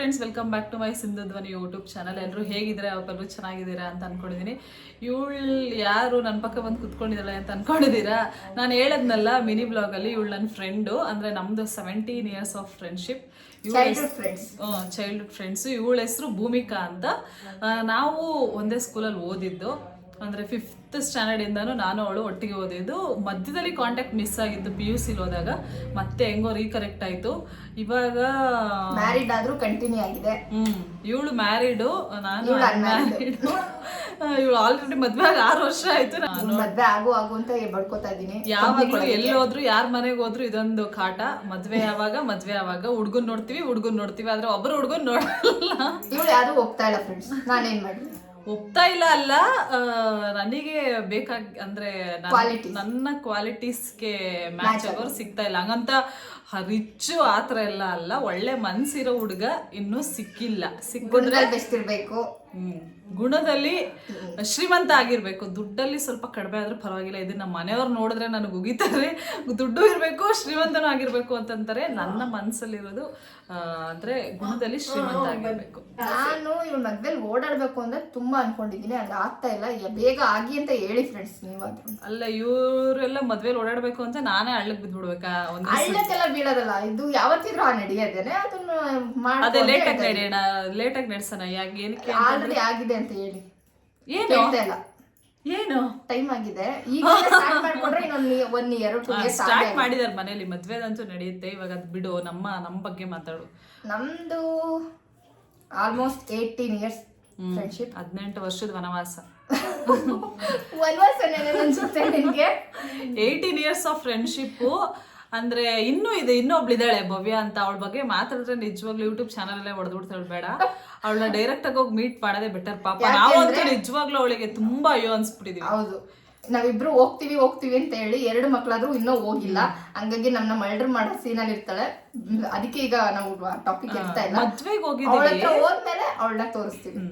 Friends welcome back to my Sindhudhwani YouTube channel ಎಲ್ಲರೂ ಹೇಗಿದ್ದೀರಾ? ಅವರೆಲ್ಲರೂ ಚೆನ್ನಾಗಿದ್ದೀರಾ ಅಂತ ಅಂದ್ಕೊಂಡಿದ್ದೀನಿ ಇವಳು ಯಾರು ನನ್ನ ಪಕ್ಕ ಬಂದು ಕುತ್ಕೊಂಡಿದ್ದಾಳೆ ಅಂತ ಅಂದ್ಕೊಂಡಿದ್ದೀರಾ ನಾನು ಹೇಳದ್ನಲ್ಲ ಮಿನಿ ಬ್ಲಾಗಲ್ಲಿ ಇವಳು ನನ್ನ ಫ್ರೆಂಡು ಅಂದರೆ ನಮ್ಮದು seventeen years of friendship childhood friends childhood friends ಇವಳ ಹೆಸರು ಭೂಮಿಕಾ ಅಂತ. ನಾವು ಒಂದೇ ಸ್ಕೂಲಲ್ಲಿ ಓದಿದ್ದು. ಅಂದರೆ ಫಿಫ್ತ್ ಸ್ಟ್ಯಾಂಡರ್ಡಿಂದನೂ ನಾನು ಅವಳು ಒಟ್ಟಿಗೆ ಓದಿದ್ದು. ಮಧ್ಯದಲ್ಲಿ ಕಾಂಟ್ಯಾಕ್ಟ್ ಮಿಸ್ ಆಗಿತ್ತು ಪಿ ಯು ಸಿಲಿ ಹೋದಾಗ. ಮತ್ತೆ ಹೆಂಗೋ ರೀಕರೆಕ್ಟ್ ಆಯಿತು. ಇವಾಗ ಮ್ಯಾರಿಡ್ ಆದ್ರೂ ಕಂಟಿನ್ಯೂ ಆಗಿದೆ. ಹ್ಮ್ ಇವಳು ಮ್ಯಾರಿಡು ನಾನು ಇವ್ಳು ಇವಳು ಆಲ್ರೆಡಿ ಮದ್ವೆ ಆಗಿ ಆರು ವರ್ಷ ಆಯ್ತು ನಾನು. ಮದ್ವೆ ಆಗು ಆಗು ಅಂತ ಬಡ್ಕೋತಾ ಇದ್ದೀನಿ. ಯಾವಾಗಲೂ ಎಲ್ಲಿ ಹೋದ್ರು ಯಾರ ಮನೆಗೆ ಹೋದ್ರು ಇದೊಂದು ಕಾಟ. ಮದ್ವೆ ಯಾವಾಗ ಮದ್ವೆ ಯಾವಾಗ. ಹುಡ್ಗನ್ ನೋಡ್ತೀವಿ ಹುಡ್ಗನ್ ನೋಡ್ತೀವಿ. ಆದ್ರೆ ಒಬ್ರು ಹುಡ್ಗನ್ ನೋಡಲ್ಲ. ಇವಳು ಯಾರು ಹೋಗ್ತಾ ಇಲ್ಲ ಫ್ರೆಂಡ್ಸ್ ನಾನೇನ್ ಮಾಡ್ಲಿ? ಒಪ್ತಾ ಇಲ್ಲ ಅಲ್ಲ ನನಗೆ ಬೇಕಾಗಿ ಅಂದ್ರೆ ನನ್- Qualities. ನನ್ನ ಕ್ವಾಲಿಟೀಸ್ಗೆ ಮ್ಯಾಚ್ ಆಗೋರು ಸಿಗ್ತಾ ಇಲ್ಲ ಹಂಗಂತ ರಿಚ್ ಆತರ ಎಲ್ಲ ಅಲ್ಲ ಒಳ್ಳೆ ಮನ್ಸಿರೋ ಹುಡುಗ ಇನ್ನೂ ಸಿಕ್ಕಿಲ್ಲ ಸಿಕ್ಕಿದ್ರೆ ಹ್ಮ್. ಗುಣದಲ್ಲಿ ಶ್ರೀಮಂತ ಆಗಿರ್ಬೇಕು. ದುಡ್ಡಲ್ಲಿ ಸ್ವಲ್ಪ ಕಡಿಮೆ ಆದ್ರೆ ಪರವಾಗಿಲ್ಲ. ಇದು ನಮ್ಮ ಮನೆಯವ್ರು ನೋಡಿದ್ರೆ ನನಗೆ ಉಗಿತಾರೆ. ದುಡ್ಡು ಇರಬೇಕು ಶ್ರೀಮಂತನೂ ಆಗಿರ್ಬೇಕು ಅಂತಂತಾರೆ. ನನ್ನ ಮನಸ್ಸಲ್ಲಿರೋದು ಅಂದ್ರೆ ಗುಣದಲ್ಲಿ ಶ್ರೀಮಂತ ಆಗಿರ್ಬೇಕು. ನಾನು ಇವ್ರ ಮದ್ವೆಲಿ ಓಡಾಡ್ಬೇಕು ಅಂದ್ರೆ ತುಂಬಾ ಅನ್ಕೊಂಡಿದ್ದೀನಿ. ಅದು ಆಗ್ತಾ ಇಲ್ಲ. ಬೇಗ ಆಗಿ ಅಂತ ಹೇಳಿ ಫ್ರೆಂಡ್ಸ್ ನೀವಾದ್ರು. ಅಲ್ಲ ಇವರೆಲ್ಲ ಮದ್ವೆಲಿ ಓಡಾಡ್ಬೇಕು ಅಂತ ನಾನೇ ಹಳ್ಳಕ್ಕೆ ಬಿದ್ಬಿಡ್ಬೇಕಾ ಬಿಡ್ಬೇಕಾ ಹಳ್ಳಕ್ಕೆಲ್ಲ ಬೀಳೋದಲ್ಲ. ಇದು ಯಾವತ್ತಿದ್ರು ಆ ನಡೆಯೋದೇನೆ? ಅದನ್ನ ಅದೇ ಲೇಟಾಗಿ ನಡೆಯೋಣ ಲೇಟಾಗಿ ನಡೆಸೋಣ. ಯಾಕೆ ಏನಕ್ಕೆ ಆಲ್ರೆಡಿ ಆಗಿದೆ ಅಂತ ಹೇಳಿ. ಏನು? ಕೇಳ್ತಾ ಇಲ್ಲ. ಏನು? ಟೈಮ್ ಆಗಿದೆ. ಈಗ ಸ್ಟಾರ್ಟ್ ಮಾಡ್ಕೊಂಡ್ರೆ ಇನ್ನೊಂದು one year two years start ಮಾಡಿದಾರೆ ಮನೇಲಿ. ಮದ್ವೆದಂತೂ ನಡೆಯುತ್ತೆ. ಇವಾಗ ಅದ್ ಬಿಡು. ನಮ್ಮ ನಮ್ಮ ಬಗ್ಗೆ ಮಾತಾಡು. ನಮ್ದು ಆಲ್ಮೋಸ್ಟ್ ಏಯ್ಟೀನ್ ಇಯರ್ಸ್ ಫ್ರೆಂಡ್ಶಿಪ್ ಹದಿನೆಂಟು ವರ್ಷದ ವನವಾಸ. ವನವಾಸ ಅನ್ಸುತ್ತೆ ಏಯ್ಟೀನ್ ಇಯರ್ಸ್ ಆಫ್ ಫ್ರೆಂಡ್ಶಿಪ್ಪು ಅಂದ್ರೆ ಇನ್ನೂ ಇದೆ ಇನ್ನೊಬ್ಳಿದಾಳೆ ಭವ್ಯ ಅಂತ ಅವಳ ಬಗ್ಗೆ ಮಾತಾಡಿದ್ರೆ ನಿಜವಾಗ್ಲೂ ಯೂಟ್ಯೂಬ್ ಚಾನಲ್ ಅಲ್ಲೇ ಹೊಡೆದ್ಬಿಡ್ತಾಳೆ ಬೇಡ. ಅವಳನ್ನ ಡೈರೆಕ್ಟ್ ಆಗಿ ಹೋಗಿ ಮೀಟ್ ಮಾಡೋದೇ ಬೆಟರ್ ಪಾಪ. ನಾವಂತೂ ನಿಜವಾಗ್ಲೂ ಅವಳಿಗೆ ತುಂಬಾ ಅಯ್ಯೋ ಅನ್ಸ್ಬಿಟ್ಟಿದೀವಿ. ಹೌದು. ನಾವಿಬ್ರು ಹೋಗ್ತೀವಿ ಹೋಗ್ತೀವಿ ಅಂತ ಹೇಳಿ ಎರಡು ಮಕ್ಕಳಾದ್ರೂ ಇನ್ನೂ ಹೋಗಿಲ್ಲ. ಹಂಗಾಗಿ ನಮ್ನ ಮರ್ಡರ್ ಮಾಡೋ ಸೀನಲ್ಲಿ ಇರ್ತಾಳೆ. ಅದಕ್ಕೆ ಈಗ ನಾವು ಟಾಪಿಕ್ ಇರ್ತಾ ಇಲ್ಲ. ಮದ್ವೆಗೆ ಅವಳ ಹೋಗಿದ್ದೀವಿ ಹೋದ್ಮೇಲೆ ಅವಳನ್ನ ತೋರಿಸ್ತೀವಿ.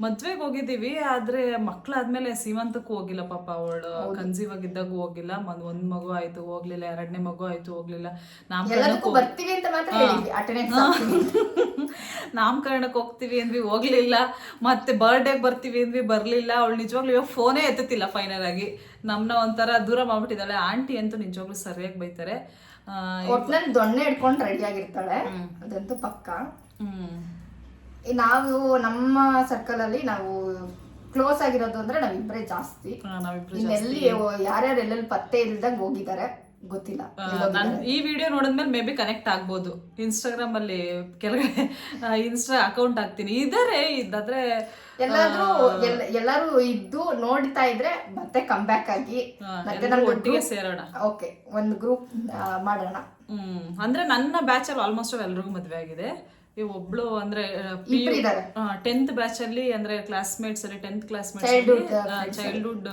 ಮದ್ವೆಗೆ ಹೋಗಿದ್ದೀವಿ ಆದ್ರೆ ಮಕ್ಳಾದ್ಮೇಲೆ ಸೀಮಂತಕ್ಕೂ ಹೋಗಿಲ್ಲ ಪಾಪ ಅವಳು. ಕನ್ಸೀವ್ ಆಗಿದ್ದಾಗ ಹೋಗಿಲ್ಲ. ಒಂದ್ ಒಂದ್ ಮಗು ಆಯ್ತು ಹೋಗ್ಲಿಲ್ಲ ಎರಡನೇ ಮಗು ಆಯ್ತು ಹೋಗ್ಲಿಲ್ಲ. ನಾಮಕರಣಕ್ಕೆ ಬರ್ತೀವಿ ಅಂತ ಮಾತ್ರ ನಾಮಕರಣಕ್ಕೆ ಹೋಗ್ತೀವಿ ಅಂದ್ವಿ ಹೋಗ್ಲಿಲ್ಲ. ಮತ್ತೆ ಬರ್ಡೇಗೆ ಬರ್ತೀವಿ ಅಂದ್ವಿ ಬರ್ಲಿಲ್ಲ. ಅವಳು ನಿಜವಾಗ್ಲೂ ಇವಾಗ ಫೋನೇ ಎತ್ತುತ್ತಿಲ್ಲ ಫೈನಲ್ ಆಗಿ. ನಮ್ನ ಒಂಥರ ದೂರ ಮಾಡ್ಬಿಟ್ಟಿದ್ದಾಳೆ. ಆಂಟಿ ಅಂತೂ ನಿಜವಾಗ್ಲೂ ಸರಿಯಾಗಿ ಬೈತಾರೆ. ಆ, ಒಟ್ನಲ್ಲಿ ದೊಣ್ಣೆ ಹಿಡ್ಕೊಂಡು ರೆಡಿ ಆಗಿರ್ತಾಳೆ. ಅದಂತೂ ಪಕ್ಕ. ಹ್ಮ್. ನಾವು ನಮ್ಮ ಸರ್ಕಲ್ ಅಲ್ಲಿ ನಾವು ಕ್ಲೋಸ್ ಆಗಿರೋದು ಅಂದ್ರೆ ನಾವಿಬ್ರೇ ಜಾಸ್ತಿ. ಎಲ್ಲಿ ಯಾರ್ಯಾರು ಎಲ್ಲೆಲ್ಲಿ ಪತ್ತೆ ಇಲ್ದಂಗ್ ಹೋಗಿದ್ದಾರೆ ಗೊತ್ತಿಲ್ಲ. ನಾನು ಈ ವಿಡಿಯೋ ನೋಡಿದ್ಮೇಲೆ ಮೇ ಬಿ ಕನೆಕ್ಟ್ ಆಗ್ಬೋದು. ಇನ್ಸ್ಟಾಗ್ರಾಮ್ ಅಲ್ಲಿ ಕೆಳಗಡೆ ಇನ್ಸ್ಟಾ ಅಕೌಂಟ್ ಹಾಕ್ತೀನಿ. ಇದಾರೆ ಇದಾದ್ರೆ ಎಲ್ಲಾದ್ರೂ ಎಲ್- ಎಲ್ಲಾರು ಇದ್ದು ನೋಡ್ತಾ ಇದ್ರೆ ಮತ್ತೆ ಕಮ್ ಬ್ಯಾಕ್ ಆಗಿ ಮತ್ತೆ ಒಟ್ಟಿಗೆ ಸೇರೋಣ. ಓಕೆ ಒಂದು ಗ್ರೂಪ್ ಮಾಡೋಣ. ಹ್ಮ್ ಅಂದ್ರೆ ನನ್ನ ಬ್ಯಾಚ್ ಅಲ್ಲಿ ಆಲ್ಮೋಸ್ಟ್ ಎಲ್ರಿಗೂ ಮದ್ವೆ ಆಗಿದೆ. ಒಬ್ಳು ಅಂದ್ರೆ. ಟೆಂತ್ ಬ್ಯಾಚ್ ಅಲ್ಲಿ ಅಂದ್ರೆ ಕ್ಲಾಸ್ಮೇಟ್ಸ್ ಅಲ್ಲಿ ಟೆಂತ್ ಕ್ಲಾಸ್ಮೇಟ್ಸ್ ಅಲ್ಲಿ. ಚೈಲ್ಡ್ಹುಡ್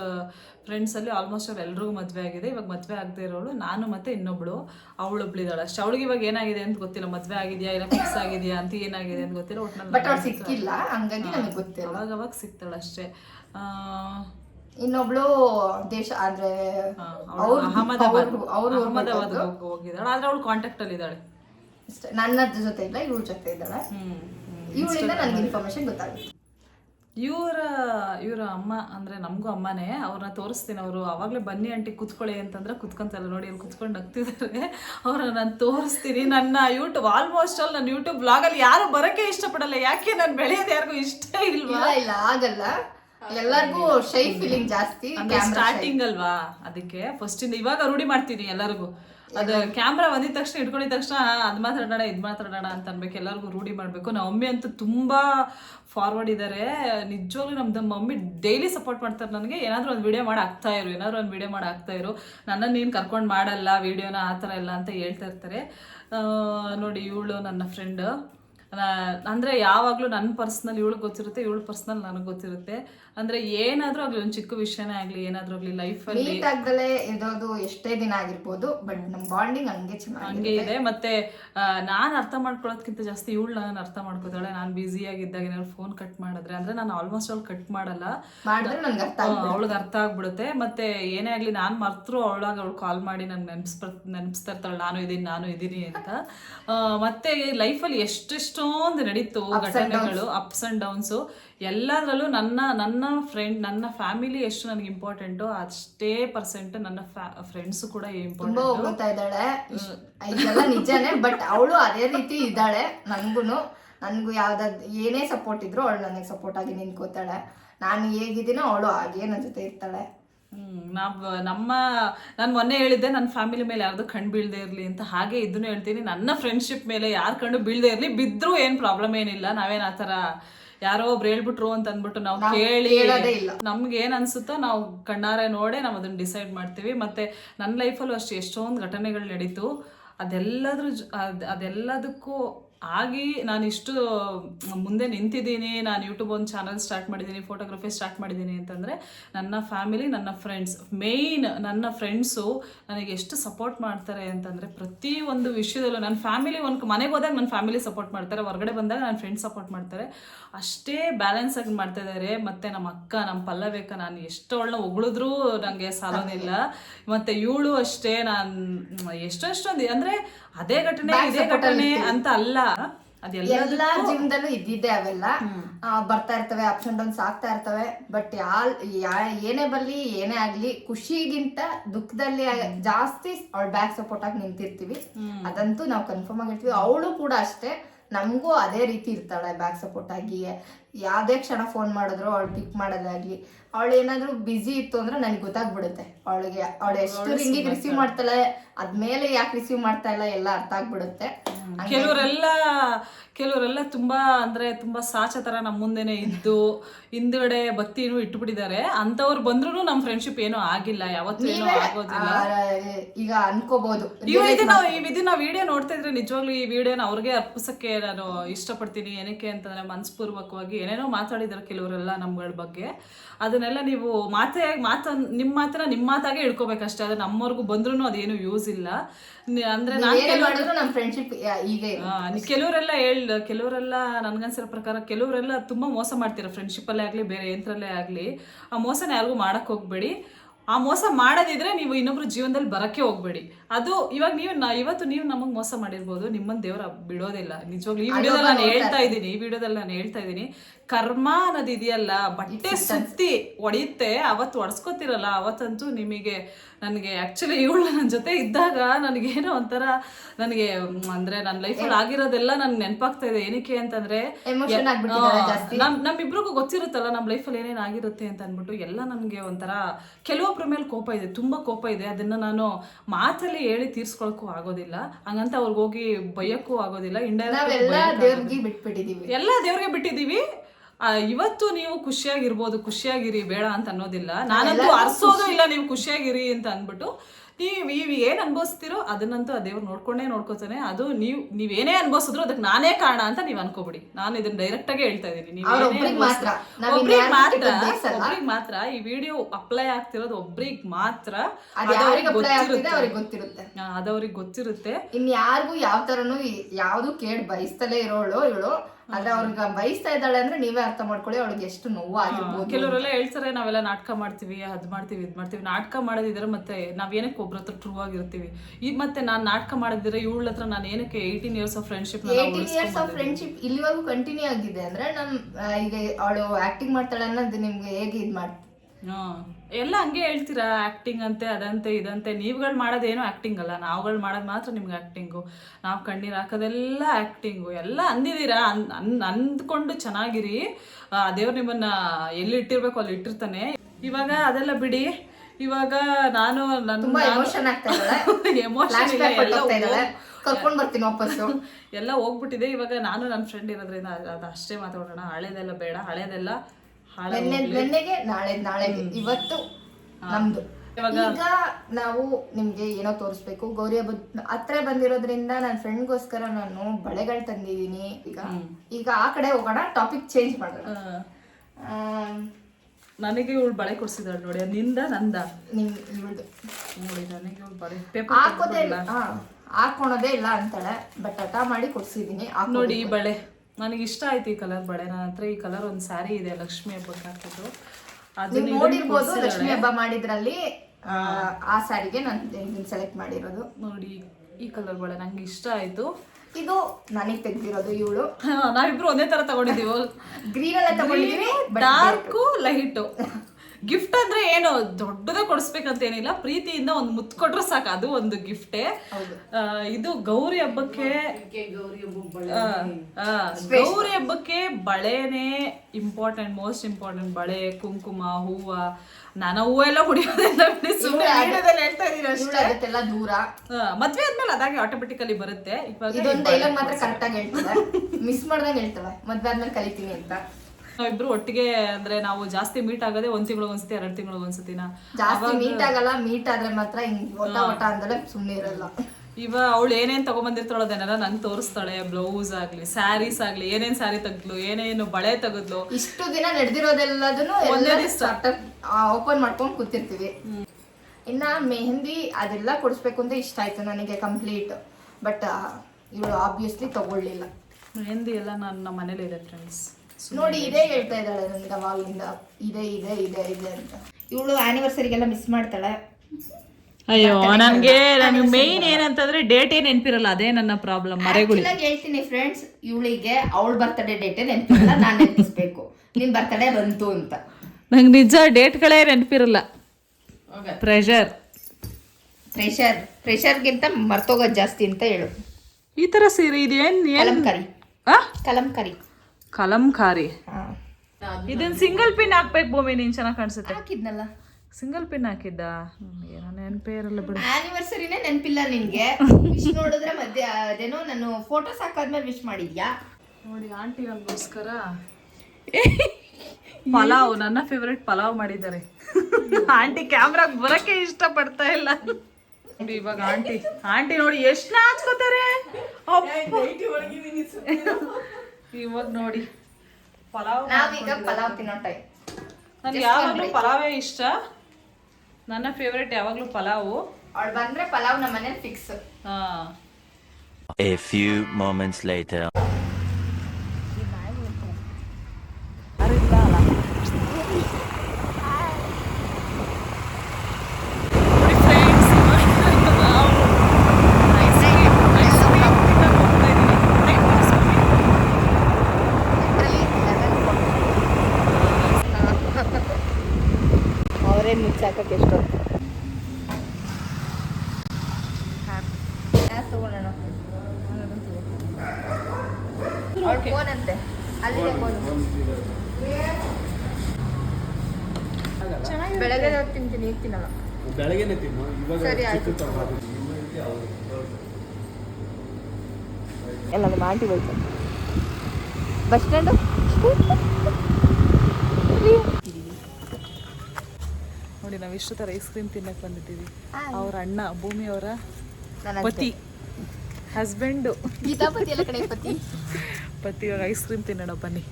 ಫ್ರೆಂಡ್ಸ್ ಅಲ್ಲಿ ಆಲ್ಮೋಸ್ಟ್ ಅವ್ರು ಎಲ್ರಿಗೂ ಮದ್ವೆ ಆಗಿದೆ. ಇವಾಗ ಮದ್ವೆ ಆಗದೆ ಇರೋಳು. ನಾನು ಮತ್ತೆ ಇನ್ನೊಬ್ಳು ಅವಳು ಒಬ್ಳಿದಾಳೆ ಅಷ್ಟೇ ಅವಳಿಗೆ ಇವಾಗ ಏನಾಗಿದೆ ಅಂತ ಗೊತ್ತಿಲ್ಲ. ಮದ್ವೆ ಆಗಿದೆಯಾ ಇಲ್ಲ ಫಿಕ್ಸ್ ಆಗಿದೆಯಾ ಅಂತ ಏನಾಗಿದೆ ಅಂತ ಗೊತ್ತಿಲ್ಲ. ಸಿಕ್ಕಿಲ್ಲ. ಹಂಗಾಗಿ ನಮಗೆ ಗೊತ್ತಿಲ್ಲ. ಅವಾಗ ಅವಾಗ ಸಿಗ್ತಾಳೆ ಅಷ್ಟೇ ಇನ್ನೊಬ್ಳು ದೇಶ ಅಂದ್ರೆ ಅಹಮದಾಬಾದ್. ಅಹಮದಾಬಾದ್ ಹೋಗಿದ್ದಾಳೆ. ಆದ್ರೆ ಅವಳು ಕಾಂಟ್ಯಾಕ್ಟ್ ಅಲ್ಲಿ ಇದ್ದಾಳೆ. ನನ್ನ ಜೊತೆ ಇಲ್ಲ ಇವಳ ಜೊತೆ ಇದ್ದಾಳೆ. ಇವಳಿಂದ ನನಗೆ ಇನ್ಫಾರ್ಮೇಶನ್ ಗೊತ್ತಾಗುತ್ತೆ. ಇವರ ಇವರ ಅಮ್ಮ ಅಂದ್ರೆ ನಮಗೂ ಅಮ್ಮನೇ ಅವ್ರನ್ನ ತೋರಿಸ್ತೀನಿ ಅವರು. ಅವಾಗಲೇ ಬನ್ನಿ ಆಂಟಿ ಕುತ್ಕೊಳ್ಳಿ ಅಂತಂದ್ರೆ ಕುತ್ಕೊಂತಲ್ಲ ನೋಡಿ ಅಲ್ಲಿ ಕುತ್ಕೊಂಡು ನಗ್ತಿದ್ದಾರೆ. ಅವ್ರನ್ನ ನಾನು ತೋರಿಸ್ತೀನಿ. ನನ್ನ ಯೂಟ್ಯೂಬ್ ಆಲ್ಮೋಸ್ಟ್ ಆಲ್ ನನ್ನ ಯೂಟ್ಯೂಬ್ ಬ್ಲಾಗಲ್ಲಿ ಯಾರು ಬರೋಕೆ ಇಷ್ಟಪಡಲ್ಲ. ಯಾಕೆ ನಾನು ಬೆಳೆಯೋದು ಯಾರಿಗೂ ಇಷ್ಟ ಇಲ್ವಾ? ಇಲ್ಲ ಆಗಲ್ಲ. ಎಲ್ಲರಿಗೂ ಶೈ ಫೀಲಿಂಗ್ ಜಾಸ್ತಿ ಸ್ಟಾರ್ಟಿಂಗ್ ಅಲ್ವಾ? ಅದಕ್ಕೆ ಫಸ್ಟ್ ಇಂದ ಇವಾಗ ರೂಢಿ ಮಾಡ್ತೀನಿ ಎಲ್ಲರಿಗೂ. ಅದು ಕ್ಯಾಮ್ರಾ ಬಂದಿದ ತಕ್ಷಣ ಇಟ್ಕೊಂಡಿದ ತಕ್ಷಣ, ಅದು ಮಾತಾಡೋಣ ಇದು ಮಾತಾಡೋಣ ಅಂತ ಅನ್ಬೇಕು, ಎಲ್ಲರಿಗೂ ರೂಢಿ ಮಾಡಬೇಕು. ನಮ್ಮ ಮಮ್ಮಿ ಅಂತೂ ತುಂಬಾ ಫಾರ್ವರ್ಡ್ ಇದ್ದಾರೆ ನಿಜವಾಗ್ಲೂ ನಮ್ದು ಮಮ್ಮಿ ಡೈಲಿ ಸಪೋರ್ಟ್ ಮಾಡ್ತಾರೆ ನನಗೆ. ಏನಾದರೂ ಒಂದು ವಿಡಿಯೋ ಮಾಡಿ ಆಗ್ತಾ ಇರು, ಏನಾದ್ರೂ ಒಂದು ವಿಡಿಯೋ ಮಾಡಿ ಆಗ್ತಾ ಇರು. ನನ್ನನ್ನು ನೀನು ಕರ್ಕೊಂಡು ಮಾಡಲ್ಲ ವಿಡಿಯೋನ ಆ ಥರ ಎಲ್ಲ ಅಂತ ಹೇಳ್ತಾ ಇರ್ತಾರೆ. ನೋಡಿ ಇವಳು ನನ್ನ ಫ್ರೆಂಡ್ ಅಂದ್ರೆ ಯಾವಾಗಲೂ ನನ್ನ ಪರ್ಸ್ನಲ್ ಇವಳು ಗೊತ್ತಿರುತ್ತೆ, ಇವಳು ಪರ್ಸ್ನಲ್ ನನಗೆ ಗೊತ್ತಿರುತ್ತೆ. ಅಂದ್ರೆ ಏನಾದ್ರೂ ಆಗ್ಲಿ ಒಂದು ಚಿಕ್ಕ ವಿಷಯನೇ ಆಗ್ಲಿ ಏನಾದ್ರೂ ಆಗ್ಲಿ ಲೈಫಲ್ಲಿ ಮೀಟ್ ಆಗ್ದಲೇ ಇರೋದು ಎಷ್ಟೇ ದಿನ ಆಗಿರ್ಬೋದು ಬಟ್ ನಮ್ ಬಾಂಡಿಂಗ್ ಹಂಗೆ ಹಂಗೆ ಇದೆ. ಮತ್ತೆ ನಾನು ಅರ್ಥ ಮಾಡ್ಕೊಳ್ಳೋದಕ್ಕಿಂತ ಜಾಸ್ತಿ ಇವಳು ನಾನು ಅರ್ಥ ಮಾಡ್ಕೋತಾಳೆ. ನಾನು ಬ್ಯುಸಿ ಆಗಿದ್ದಾಗ ಏನಾದ್ರು ಫೋನ್ ಕಟ್ ಮಾಡಿದ್ರೆ ಅಂದ್ರೆ ನಾನು ಆಲ್ಮೋಸ್ಟ್ ಅವ್ಳು ಕಟ್ ಮಾಡಲ್ಲ. ಅವಳಿಗೆ ಅರ್ಥ ಆಗ್ಬಿಡುತ್ತೆ. ಮತ್ತೆ ಏನೇ ಆಗ್ಲಿ ನಾನು ಮರ್ತರು ಅವಳಾಗ ಅವಳು ಕಾಲ್ ಮಾಡಿ ನನ್ಗೆ ನೆನ್ಸ್ಪ ನೆನಪಿಸ್ತಾ ಇರ್ತಾಳೆ ನಾನು ಇದೀನಿ ನಾನು ಇದೀನಿ ಅಂತ. ಮತ್ತೆ ಲೈಫಲ್ಲಿ ಎಷ್ಟೆಷ್ಟೊಂದು ನಡೀತು ಘಟನೆಗಳು ಅಪ್ಸ್ ಅಂಡ್ ಡೌನ್ಸು ಎಲ್ಲದರಲ್ಲೂ ನನ್ನ ನನ್ನ ಫ್ರೆಂಡ್ ನನ್ನ ಫ್ಯಾಮಿಲಿ ಎಷ್ಟು ನನಗೆ ಇಂಪಾರ್ಟೆಂಟು ಅಷ್ಟೇ ಪರ್ಸೆಂಟ್ ನನ್ನ ಫ್ರೆಂಡ್ಸ್ ಕೂಡ ತುಂಬಾ ಇಂಪಾರ್ಟೆಂಟ್ ಹೋಗ್ತಾ ಇದ್ದಾಳೆ. ಇದೆಲ್ಲ ನಿಜಾನೇ ಬಟ್ ಅವಳು ಅದೇ ರೀತಿ ಇದ್ದಾಳೆ ನನ್ಗುನು ನನ್ಗೂ ಯಾವ್ದಾದ್ ಏನೇ ಸಪೋರ್ಟ್ ಇದ್ರು ಅವಳು ನನಗೆ ಸಪೋರ್ಟ್ ಆಗಿ ನಿಂತ್ಕೋತಾಳೆ. ನಾನು ಹೇಗಿದ್ದೀನೋ ಅವಳು ಹಾಗೆ ನನ್ನ ಜೊತೆ ಇರ್ತಾಳೆ. ಹ್ಮ್ ನಾವ್ ನಮ್ಮ ನಾನು ಮೊನ್ನೆ ಹೇಳಿದ್ದೆ ನನ್ನ ಫ್ಯಾಮಿಲಿ ಮೇಲೆ ಯಾರ್ದು ಕಣ್ಣು ಬೀಳದೆ ಇರಲಿ ಅಂತ ಹಾಗೆ ಇದನ್ನು ಹೇಳ್ತೀನಿ. ನನ್ನ ಫ್ರೆಂಡ್ಶಿಪ್ ಮೇಲೆ ಯಾರು ಕಣ್ಣು ಬೀಳದೆ ಇರಲಿ ಬಿದ್ದರೂ ಏನು ಪ್ರಾಬ್ಲಮ್ ಏನಿಲ್ಲ. ನಾವೇನು ಆ ಥರ ಯಾರೋ ಒಬ್ರು ಹೇಳ್ಬಿಟ್ರು ಅಂತ ಅಂದ್ಬಿಟ್ಟು ನಾವು ಕೇಳಿ. ನಮ್ಗೆ ಏನ್ ಅನ್ಸುತ್ತೋ ನಾವು ಕಣ್ಣಾರೆ ನೋಡೇ ನಾವು ಅದನ್ನ ಡಿಸೈಡ್ ಮಾಡ್ತೀವಿ ಮತ್ತೆ ನನ್ನ ಲೈಫಲ್ಲೂ ಅಷ್ಟು ಎಷ್ಟೊಂದು ಘಟನೆಗಳು ನಡೀತು ಅದೆಲ್ಲದ್ರ ಅದೆಲ್ಲದಕ್ಕೂ ಆಗಿ ನಾನು ಇಷ್ಟು ಮುಂದೆ ನಿಂತಿದ್ದೀನಿ, ನಾನು ಯೂಟ್ಯೂಬ್ ಒಂದು ಚಾನಲ್ ಸ್ಟಾರ್ಟ್ ಮಾಡಿದ್ದೀನಿ ಫೋಟೋಗ್ರಫಿ ಸ್ಟಾರ್ಟ್ ಮಾಡಿದ್ದೀನಿ ಅಂತಂದರೆ ನನ್ನ ಫ್ಯಾಮಿಲಿ ನನ್ನ ಫ್ರೆಂಡ್ಸ್ ಮೇಯ್ನ್ ನನ್ನ ಫ್ರೆಂಡ್ಸು ನನಗೆ ಎಷ್ಟು ಸಪೋರ್ಟ್ ಮಾಡ್ತಾರೆ ಅಂತಂದರೆ ಪ್ರತಿ ಒಂದು ವಿಷಯದಲ್ಲೂ ನನ್ನ ಫ್ಯಾಮಿಲಿ ಒಂದು ಮನೆಗೆ ಹೋದಾಗ ನನ್ನ ಫ್ಯಾಮಿಲಿ ಸಪೋರ್ಟ್ ಮಾಡ್ತಾರೆ, ಹೊರಗಡೆ ಬಂದಾಗ ನನ್ನ ಫ್ರೆಂಡ್ಸ್ ಸಪೋರ್ಟ್ ಮಾಡ್ತಾರೆ. ಅಷ್ಟೇ ಬ್ಯಾಲೆನ್ಸ್ ಆಗಿ ಮಾಡ್ತಾ ಇದ್ದಾರೆ ಮತ್ತು ನಮ್ಮ ಅಕ್ಕ, ನಮ್ಮ ಪಲ್ಲವೇಕ, ನಾನು ಎಷ್ಟು ಅವಳನ್ನ ಹೊಗಳಿದ್ರೂ ನನಗೆ ಸಾಲೋದಿಲ್ಲ ಮತ್ತು ಇವಳು ಅಷ್ಟೇ, ನಾನು ಎಷ್ಟೊಷ್ಟೊಂದು ಅಂದರೆ ಅದೇ ಘಟನೆ ಇದೇ ಘಟನೆ ಅಂತ ಅಲ್ಲ. ಎಲ್ಲಾ ಜೀವನದಲ್ಲೂ ಇದ್ದಿದ್ದೆ ಅವೆಲ್ಲ. ಬರ್ತಾ ಇರ್ತವೆ ಅಪ್ಸ್ ಅಂಡ್ ಡೌನ್ಸ್ ಆಗ್ತಾ ಇರ್ತವೆ. ಬಟ್ ಯಾಲ್ ಯಾ- ಏನೇ ಬರ್ಲಿ ಏನೇ ಆಗ್ಲಿ ಖುಷಿಗಿಂತ ದುಃಖದಲ್ಲಿ ಜಾಸ್ತಿ ಅವಳ ಬ್ಯಾಕ್ ಸಪೋರ್ಟ್ ಆಗಿ ನಿಂತಿರ್ತೀವಿ. ಅದಂತೂ ನಾವು ಕನ್ಫರ್ಮ್ ಆಗಿರ್ತೀವಿ ಅವಳು ಕೂಡ ಅಷ್ಟೇ. ನಮಗೂ ಅದೇ ರೀತಿ ಇರ್ತಾಳೆ ಬ್ಯಾಕ್ ಸಪೋರ್ಟ್ ಆಗಿ. ಯಾವುದೇ ಕ್ಷಣ ಫೋನ್ ಮಾಡಿದ್ರು ಅವಳು ಪಿಕ್ ಮಾಡೋದಾಗ್ಲಿ. ಅವಳು ಏನಾದರೂ ಬ್ಯುಸಿ ಇತ್ತು ಅಂದ್ರೆ ನನಗೆ ಗೊತ್ತಾಗ್ಬಿಡುತ್ತೆ. ಅವಳಿಗೆ ಅವಳು ಎಷ್ಟು ರಿಂಗಿಗೆ ರಿಸೀವ್ ಮಾಡ್ತಾಳೆ ಅದ್ಮೇಲೆ ಯಾಕೆ ರಿಸೀವ್ ಮಾಡ್ತಾ ಇಲ್ಲ ಎಲ್ಲ ಅರ್ಥ ಆಗ್ಬಿಡುತ್ತೆ. ಕೆಲವರೆಲ್ಲ ಕೆಲವರೆಲ್ಲ ತುಂಬಾ ಅಂದ್ರೆ ತುಂಬಾ ಸಾಚ ತರ ನಮ್ಮ ಮುಂದೆನೆ ಇದ್ದು ಹಿಂದ್ಗಡೆ ಬತ್ತಿನೂ ಇಟ್ಬಿಟ್ಟಿದ್ದಾರೆ. ಅಂತವ್ರು ಬಂದ್ರು ನಮ್ ಫ್ರೆಂಡ್ಶಿಪ್ ಏನೂ ಆಗಿಲ್ಲ ಯಾವತ್ತೂ ಏನೂ ಆಗೋದಿಲ್ಲ. ಈಗ ಅನ್ಕೋಬಹುದು ನಾವು ಈ ಈ ನಾವು ವಿಡಿಯೋ ನೋಡ್ತಾ ಇದ್ರೆ ನಿಜವಾಗ್ಲು ಈ ವಿಡಿಯೋನ ಅವ್ರಿಗೆ ಅರ್ಪಿಸಕ್ಕೆ ನಾನು ಇಷ್ಟಪಡ್ತೀನಿ. ಏನಕ್ಕೆ ಅಂತಂದ್ರೆ ಮನಸ್ಪೂರ್ವಕವಾಗಿ ಏನೇನೋ ಮಾತಾಡಿದಾರೆ ಕೆಲವರೆಲ್ಲ ನಮ್ಗಳ ಬಗ್ಗೆ. ಅದನ್ನೆಲ್ಲ ನೀವು ಮಾತೆ ಮಾತ ನಿಮ್ ಮಾತನ್ನ ನಿಮ್ಮ ಮಾತಾಗೆ ಇಡ್ಕೋಬೇಕಷ್ಟೇ ಅದು ನಮ್ಮವ್ರಿಗೂ ಬಂದ್ರೂ ಅದೇನು ಯೂಸ್ ಇಲ್ಲ. ಅಂದ್ರೆ ನಾನು ಕೆಲವರೆಲ್ಲ ಹೇಳ್ ಕೆಲವರೆಲ್ಲ ನನ್ಗನ್ಸಿರೋ ಪ್ರಕಾರ ಕೆಲವರೆಲ್ಲ ತುಂಬಾ ಮೋಸ ಮಾಡ್ತೀರ ಫ್ರೆಂಡ್ಶಿಪ್ ಅಲ್ಲೇ ಆಗ್ಲಿ ಬೇರೆ ಯಂತ್ರಲ್ಲೇ ಆಗಲಿ. ಆ ಮೋಸನ ಯಾರಿಗೂ ಮಾಡಕ್ ಹೋಗ್ಬೇಡಿ. ಆ ಮೋಸ ಮಾಡೋದಿದ್ರೆ ನೀವು ಇನ್ನೊಬ್ರು ಜೀವನದಲ್ಲಿ ಬರಕ್ಕೆ ಹೋಗ್ಬೇಡಿ. ಅದು ಇವಾಗ ನೀವು ನಾ ಇವತ್ತು ನೀವು ನಮಗೆ ಮೋಸ ಮಾಡಿರ್ಬೋದು ನಿಮ್ಮನ್ನು ದೇವರ ಬಿಡೋದಿಲ್ಲ. ನಿಜವಾಗ್ಲೂ ಈ ವಿಡಿಯೋದಲ್ಲಿ ನಾನು ಹೇಳ್ತಾ ಇದ್ದೀನಿ ಈ ವಿಡಿಯೋದಲ್ಲಿ ನಾನು ಹೇಳ್ತಾ ಇದ್ದೀನಿ. ಕರ್ಮ ಅನ್ನೋದು ಇದೆಯಲ್ಲ ಬಟ್ಟೆ ಸುತ್ತಿ ಒಡೆಯುತ್ತೆ ಅವತ್ತು ಒಡ್ಸ್ಕೊತಿರಲ್ಲ ಅವತ್ತಂತೂ ನಿಮಗೆ ನನಗೆ ಆಕ್ಚುಲಿ ಇವಳು ನನ್ನ ಜೊತೆ ಇದ್ದಾಗ ನನಗೇನೋ ಒಂಥರ ನನಗೆ ಅಂದ್ರೆ ನನ್ನ ಲೈಫಲ್ಲಿ ಆಗಿರೋದೆಲ್ಲ ನನ್ಗೆ ನೆನಪಾಗ್ತಾ ಇದೆ. ಏನಕ್ಕೆ ಅಂತಂದ್ರೆ ಎಮೋಷನ್ ಆಗ್ಬಿಟ್ಟಿದ್ದಾರೆ ಜಾಸ್ತಿ. ನಮ್ ನಮ್ಮಿಬ್ರಿಗೂ ಗೊತ್ತಿರುತ್ತಲ್ಲ ನಮ್ಮ ಲೈಫಲ್ಲಿ ಏನೇನು ಆಗಿರುತ್ತೆ ಅಂತ ಅಂದ್ಬಿಟ್ಟು ಎಲ್ಲ ನನಗೆ ಒಂಥರ ಕೆಲವೊಬ್ಬರ ಮೇಲೆ ಕೋಪ ಇದೆ ತುಂಬಾ ಕೋಪ ಇದೆ. ಅದನ್ನ ನಾನು ಮಾತಲ್ಲಿ ಹೇಳಿ ತೀರ್ಸ್ಕೊಳಕ್ಕೂ ಆಗೋದಿಲ್ಲ. ಹಂಗಂತ ಅವ್ರಿಗೆ ಹೋಗಿ ಬಯ್ಯಕ್ಕೂ ಆಗೋದಿಲ್ಲ ಇಂಡೈರೆಕ್ಟ್ ಎಲ್ಲ ದೇವ್ರಿಗೆ ಬಿಟ್ಟಿದೀವಿ. ಆ, ಇವತ್ತು ನೀವು ಖುಷಿಯಾಗಿರ್ಬೋದು ಖುಷಿಯಾಗಿರಿ ಬೇಡ ಅಂತ ಅನ್ನೋದಿಲ್ಲ. ನಾನಂತೂ ಅರ್ಸೋದು ಇಲ್ಲ ನೀವು ಖುಷಿಯಾಗಿರಿ ಅಂತ ಅಂದ್ಬಿಟ್ಟು ನೀವು ನೀವು ಏನ್ ಅನ್ಭವಿಸ್ತೀರೋ ಅದನ್ನಂತೂ ಆ ದೇವ್ರು ನೋಡ್ಕೊಂಡೇ ನೋಡ್ಕೋತಾನೆ. ಅದು ನೀವು ನೀವೇನೇ ಅನ್ಭವಿಸಿದ್ರು ಅದಕ್ಕೆ ನಾನೇ ಕಾರಣ ಅಂತ ನೀವು ಅನ್ಕೋಬಿಡಿ. ನಾನು ಇದನ್ನ ಡೈರೆಕ್ಟ್ ಆಗಿ ಹೇಳ್ತಾ ಇದೀನಿ ನೀವು ಮಾತ್ರ. ನಾವ್ ಒಬ್ರಿಗ್ ಮಾತ್ರ. ಒಬ್ರಿಗ್ ಮಾತ್ರ ಈ ವಿಡಿಯೋ ಅಪ್ಲೈ ಆಗ್ತಿರೋದು ಒಬ್ರಿಗ್ ಮಾತ್ರ. ಅದ್ ಅದು ಯಾರಿಗೆ ಅಪ್ಲೈ ಆಗ್ತಿದೆ ಗೊತ್ತಿರುತ್ತೆ. ಅವ್ರಿಗೆ ಗೊತ್ತಿರುತ್ತೆ. ಆ, ಅದು ಗೊತ್ತಿರುತ್ತೆ. ಇನ್ ಯಾರಿಗೂ ಯಾವ ತರನು ಯಾವ್ದು ಕೇಳಿ ಬಯಸ್ತಲೇ ಇರೋಳು ಇವಳು. ಆದ್ರೆ ಅವ್ರಿಗೆ ಬಯಸ್ತಾ ಇದ್ದಾಳೆ ಅಂದ್ರೆ ನೀವೇ ಅರ್ಥ ಮಾಡ್ಕೊಳ್ಳಿ ಅವಳಿಗೆ ಎಷ್ಟು ನೋವು ಆಗಿರ್ಬೋದು ಕೆಲವರೆಲ್ಲ ಹೇಳ್ತಾರೆ ನಾವೆಲ್ಲ ನಾಟಕ ಮಾಡ್ತೀವಿ ಅದ್ ಮಾಡ್ತೀವಿ ಇದ್ ಮಾಡ್ತೀವಿ. ನಾಟಕ ಮಾಡೋದಿದ್ರೆ ಮತ್ತೆ ನಾವ್ ಏನಕ್ಕೆ ಒಬ್ರ ಹತ್ರ ಟ್ರೂ ಆಗಿರ್ತೀವಿ? ಈಗ ಮತ್ತೆ ನಾನ್ ನಾಟಕ ಮಾಡಿದ್ರೆ ಇವಳ ಹತ್ರ ನಾನು ಏನಕ್ಕೆ eighteen years of friendship eighteen years of friendship ಇಲ್ಲಿವರೆಗೂ ಕಂಟಿನ್ಯೂ ಆಗಿದೆ ಅಂದ್ರೆ ನಮ್ ಈಗ ಅವಳು ಆಕ್ಟಿಂಗ್ ಮಾಡ್ತಾಳೆ ಅನ್ನೋದು ನಿಮ್ಗೆ ಹೇಗೆ ಇದ್ ಮಾಡ್ ಎಲ್ಲ ಹಂಗೆ ಹೇಳ್ತೀರಾ? ಆಕ್ಟಿಂಗ್ ಅಂತೆ ಅದಂತೆ ಇದಂತೆ. ನೀವುಗಳು ಮಾಡೋದೇನು ಆಕ್ಟಿಂಗ್ ಅಲ್ಲ. ನಾವುಗಳು ಮಾಡೋದು ಮಾತ್ರ ನಿಮ್ಗೆ ಆಕ್ಟಿಂಗು ನಾವು ಕಣ್ಣೀರು ಹಾಕೋದೆಲ್ಲ ಆಕ್ಟಿಂಗು ಎಲ್ಲ ಅಂದಿದ್ದೀರಾ? ಅನ್ ಅನ್- ಅಂದ್ಕೊಂಡು ಚೆನ್ನಾಗಿರಿ. ಆ, ದೇವ್ರು ನಿಮ್ಮನ್ನ ಎಲ್ಲಿ ಇಟ್ಟಿರ್ಬೇಕು ಅಲ್ಲಿ ಇಟ್ಟಿರ್ತಾನೆ. ಇವಾಗ ಅದೆಲ್ಲ ಬಿಡಿ. ಇವಾಗ ನಾನು ನನ್ನ ಎಮೋಷನ್ ಕರ್ಕೊಂಡ್ ಬರ್ತೀನಿ ವಾಪಸ್ಸು. ಎಲ್ಲ ಹೋಗ್ಬಿಟ್ಟಿದೆ. ಇವಾಗ ನಾನು ನನ್ನ ಫ್ರೆಂಡ್ ಇರೋದ್ರಿಂದ ಅದು ಅಷ್ಟೇ ಮಾತಾಡೋಣ. ಹಳೇದೆಲ್ಲ ಬೇಡ. ಹಳೇದೆಲ್ಲ ಹಳೆ ನೆನ್ನೆ ನೆನ್ನೆಗೆ ನಾಳೆ ನಾಳೆಗೆ. ಇವತ್ತು ನಮ್ದು. ಈಗ ನಾವು ನಿಮ್ಗೆ ಏನೋ ತೋರಿಸ್ಬೇಕು. ಗೌರಿ ಹಬ್ಬ ಹತ್ರ ಬಂದಿರೋದ್ರಿಂದ ನನ್ನ ಫ್ರೆಂಡ್ಗೋಸ್ಕರ ನಾನು ಬಳೆಗಳು ತಂದಿದ್ದೀನಿ. ಈಗ ಈಗ ಆ ಕಡೆ ಹೋಗೋಣ ಟಾಪಿಕ್ ಚೇಂಜ್ ಮಾಡೋಣ. ನನಗೆ ಇವಳು ಬಳೆ ಕೊಡ್ಸಿದಾಳೆ ನೋಡಿ ನಿಂದ ನಂದ? ನಿಮ್ ಇವಳ್ದು. ನೋಡಿ ನನಗೆ ಇವಳು ಬಳೆ ಪೇಪರ್ ಹಾಕೋದೇ ಇಲ್ಲ. ಹಾ ಹಾಕೊಳೋದೇ ಇಲ್ಲ ಅಂತಾಳೆ. ಬಟ್ ಹಠ ಮಾಡಿ ಕೊಡ್ಸಿದೀನಿ. ನೋಡಿ ಈ ಬಳೆ. ನನಗೆ ಇಷ್ಟ ಆಯ್ತು ಈ ಕಲರ್ ಬಳೆ. ನನ್ನ ಹತ್ರ ಈ ಕಲರ್ ಒಂದು ಸ್ಯಾರಿ ಇದೆ ಲಕ್ಷ್ಮಿ ಹಬ್ಬಕ್ಕೆ ಹಾಕಿದ್ದು. ನೀವು ಅದನ್ನ ನೋಡಿರ್ಬೋದು ಲಕ್ಷ್ಮಿ ಹಬ್ಬ ಮಾಡಿದ್ರಲ್ಲಿ ಆ, ಆ ಸ್ಯಾರಿಗೆ ನಾನು ಸೆಲೆಕ್ಟ್ ಮಾಡಿರೋದು. ನೋಡಿ ಈ ಕಲರ್ ಬಳೆ ನಂಗೆ ಇಷ್ಟ ಆಯ್ತು. ಇದು ನನಗೆ ತೆಗ್ದಿರೋದು ಇವಳು. ನಾವಿಬ್ರು ಒಂದೇ ತರ ತಗೊಂಡಿದೀವಿ ಗ್ರೀನ್ ಎಲ್ಲ ತಗೊಂಡಿದೀವಿ ಡಾರ್ಕು ಲೈಟು ಗಿಫ್ಟ್ ಅಂದ್ರೆ ಏನು? ದೊಡ್ಡದ ಕೊಡಿಸ್ಬೇಕಂತ ಏನಿಲ್ಲ ಪ್ರೀತಿಯಿಂದ ಒಂದು ಮುತ್ತು ಕೊಟ್ರೆ ಸಾಕು. ಅದು ಒಂದು ಗಿಫ್ಟೇ. ಇದು ಗೌರಿ ಹಬ್ಬಕ್ಕೆ ಗೌರಿ ಹಬ್ಬಕ್ಕೆ ಬಳೆನೇ ಇಂಪಾರ್ಟೆಂಟ್ ಮೋಸ್ಟ್ ಇಂಪಾರ್ಟೆಂಟ್ ಬಳೆ ಕುಂಕುಮ ಹೂವ ನಾನು ಹೂವ ಎಲ್ಲ ಹೇಳ್ತಾ ಇದೀನಿ ದೂರ. ಮದ್ವೆ ಆದ್ಮೇಲೆ ಅದಾಗೆ ಆಟೋಮೆಟಿಕಲಿ ಬರುತ್ತೆ. ಇವಾಗ ಇದೊಂದು ಡೈಲಾಗ್ ಮಾತ್ರ ಕರೆಕ್ಟ್ ಆಗಿ ಹೇಳ್ತಾಳೆ ಮಿಸ್ ಮಾಡ್ದಂಗೆ ಹೇಳ್ತಾಳೆ. ಮದ್ವೆ ಆದ್ಮೇಲೆ ಕಲಿತೀನಿ ಅಂತ. ನಾವಿಬ್ರು ಒಟ್ಟಿಗೆ ಅಂದ್ರೆ ನಾವು ಜಾಸ್ತಿ ಮೀಟ್ ಆಗೋದೇ ಒಂದ್ ತಿಂಗಳಿಗೆ ಒಂದ್ಸತಿ ಎರಡ್ ತಿಂಗಳಿಗೆ ಒಂದ್ಸತಿನ ಜಾಸ್ತಿ ಮೀಟ್ ಆಗಲ್ಲ ಮೀಟ್ ಆದ್ರೆ ಮಾತ್ರ ಹಿಂಗ್ ಒಟ ಒಟ ಅಂದ್ರೆ ಸುಮ್ನೆ ಇರಲ್ಲ. ಇವ ಅವಳು ಏನೇನ್ ತಗೊಂಬಂದಿರ್ತಾಳೋ ಅದನ್ನೆಲ್ಲ ನಂಗೆ ತೋರಿಸ್ತಾಳೆ. ಬ್ಲೌಸ್ ಆಗ್ಲಿ ಸ್ಯಾರೀಸ್ ಆಗ್ಲಿ ಏನೇನ್ ಸ್ಯಾರಿ ತೆಗ್ದ್ಲು ಏನೇನು ಬಳೆ ತೆಗೆದ್ಲು. ಇಷ್ಟು ದಿನ ನಡೆದಿರೋದೆಲ್ಲದನ್ನು. ಓಪನ್ ಮಾಡ್ಕೊಂಡು ಕೂತಿರ್ತೀವಿ. ಇನ್ನ ಮೆಹಂದಿ ಅದೆಲ್ಲ ಕೊಡಿಸ್ಬೇಕು ಅಂತ ಇಷ್ಟ ಆಯ್ತು ನನಗೆ ಕಂಪ್ಲೀಟ್ ಬಟ್ ಇವಳು ಆಬ್ವಿಯಸ್ಲಿ ತಗೊಳ್ಳಿಲ್ಲ. ಮೆಹಂದಿ ಎಲ್ಲ ನನ್ನ ನಮ್ಮ ಮನೇಲಿ ಇದೆ ಫ್ರೆಂಡ್ಸ್ ನೋಡಿ ಇದೇ ಹೇಳ್ತಾ ಇದ್ದಾಳೆ ನನಗೆ ಅವಾಗಿಂದ ಇದೆ ಇದೆ ಇದೆ ಇದೆ ಅಂತ. ಇವಳು ಆನಿವರ್ಸರಿಗೆಲ್ಲ ಮಿಸ್ ಮಾಡ್ತಾಳೆ. ಅಯ್ಯೋ ನನಗೆ ನನಗೆ ಮೇನ್ ಏನಂತಂದ್ರೆ ಡೇಟ್ ಏನ್ ನೆನಪಿರಲ್ಲ ಅದೇ ನನ್ನ ಪ್ರಾಬ್ಲಮ್ ಮರೆಗಳು. ಹೇಳ್ತೀನಿ ಫ್ರೆಂಡ್ಸ್ ಇವಳಿಗೆ ಅವಳ ಬರ್ತಡೇ ಡೇಟೇ ನೆನಪಿರಲ್ಲ ನಾನು ನೆನಪಿಸ್ಬೇಕು. ನಿನ್ ಬರ್ತಡೇ ಬಂತು ಅಂತ. ನಂಗೆ ನಿಜ ಡೇಟ್ಗಳೇ ನೆನಪಿರಲ್ಲ. ಪ್ರೆಷರ್ ಪ್ರೆಷರ್ ಪ್ರೆಷರ್ಗಿಂತ ಮರ್ತೋಗೋದು ಜಾಸ್ತಿ ಅಂತ ಹೇಳು. ಈ ತರ ಸೀರೆ ಇದೇನ್ ಏನು ಕಲಂಕರಿ. ಕಲಂಕರಿ. ಕಲಂಕಾರಿ. ಇದನ್ನ ಇದನ್ ಸಿಂಗಲ್ ಪಿನ್ ಹಾಕ್ಬೇಕು ಭೂಮಿ ನೀನ್ ಚೆನ್ನಾಗಿ ಕಾಣಿಸುತ್ತೆ. ಹಾಕಿದ್ನಲ್ಲ. ಸಿಂಗಲ್ ಪಿನ್ ಹಾಕಿದ್ದ? ಏನೋ ನೆನಪೇ ಇರಲ್ಲ ಬಿಡು. ಆನಿವರ್ಸರಿನೇ ನೆನಪಿಲ್ಲ ನಿನ್ಗೆ. ವಿಶ್ ನೋಡಿದ್ರೆ ಮಧ್ಯ ಅದೇನೋ ನಾನು ಫೋಟೋಸ್ ಹಾಕಾದ್ಮೇಲೆ ವಿಶ್ ಮಾಡಿದ್ಯಾ? ನೋಡಿ ಆಂಟಿ ನನ್ಗೋಸ್ಕರ ಪಲಾವ್ ನನ್ನ ಫೇವ್ರೆಟ್ ಪಲಾವ್ ಮಾಡಿದ್ದಾರೆ. ಆಂಟಿ ಕ್ಯಾಮ್ರಾಗ್ ಬರಕ್ಕೆ ಇಷ್ಟ ಪಡ್ತಾ ಇಲ್ಲ. ನೋಡಿ ಇವಾಗ ಆಂಟಿ ಆಂಟಿ ನೋಡಿ ಎಷ್ಟು ನಾಚ್ಕೋತಾರೆ. ಇವಾಗ ನೋಡಿ. ಪಲಾವ್ ನಾವೀಗ ಪಲಾವ್ ತಿನ್ನೋ ಟೈಮ್ ನನ್ಗೆ ಯಾವಾಗಲೂ ಪಲಾವೇ ಇಷ್ಟ. ನನ್ನ ಫೇವ್ರೆಟ್ ಯಾವಾಗ್ಲೂ ಪಲಾವು. ಅವಳು ಬಂದ್ರೆ ಪಲಾವ್ ನಮ್ಮ ಮನೇಲಿ ಫಿಕ್ಸ್ ಹಾ. A few moments later. ಅವರೇ ಮುಚ್ಚಾಕಕ್ಕೆ ಎಷ್ಟೊತ್ತು ತಗೊಳ್ಳೋಣ ಫೋನ್ ಅಂತೆ ಅಲ್ಲಿದೆ ಫೋನ್ ಬೆಳಗ್ಗೆ ಹೊತ್ತು ತಿಂತೀನಿ ಈಗ ತಿನ್ನಲ್ಲ ಬೆಳಗ್ಗೆನೆ ತಿನ್ನು ಇವಾಗ ಸರಿ ಆಯ್ತು ಎಲ್ಲ ನಮ್ಮ ಆಂಟಿ ಬೈತು ಬಸ್ ಸ್ಟ್ಯಾಂಡು ನೋಡಿ ನಾವು ಇಷ್ಟು ತರ ಐಸ್ ಕ್ರೀಮ್ ತಿನ್ನಕ್ ಬಂದಿದ್ದೀವಿ. ಅವ್ರ ಅಣ್ಣ ಭೂಮಿ ಅವರ ಪತಿ. ಹಸ್ಬೆಂಡು ಪತಿ. ಪತಿ ಇವಾಗ ಐಸ್ ಕ್ರೀಮ್ ತಿನ್ನೋಣ ಬನ್ನಿ.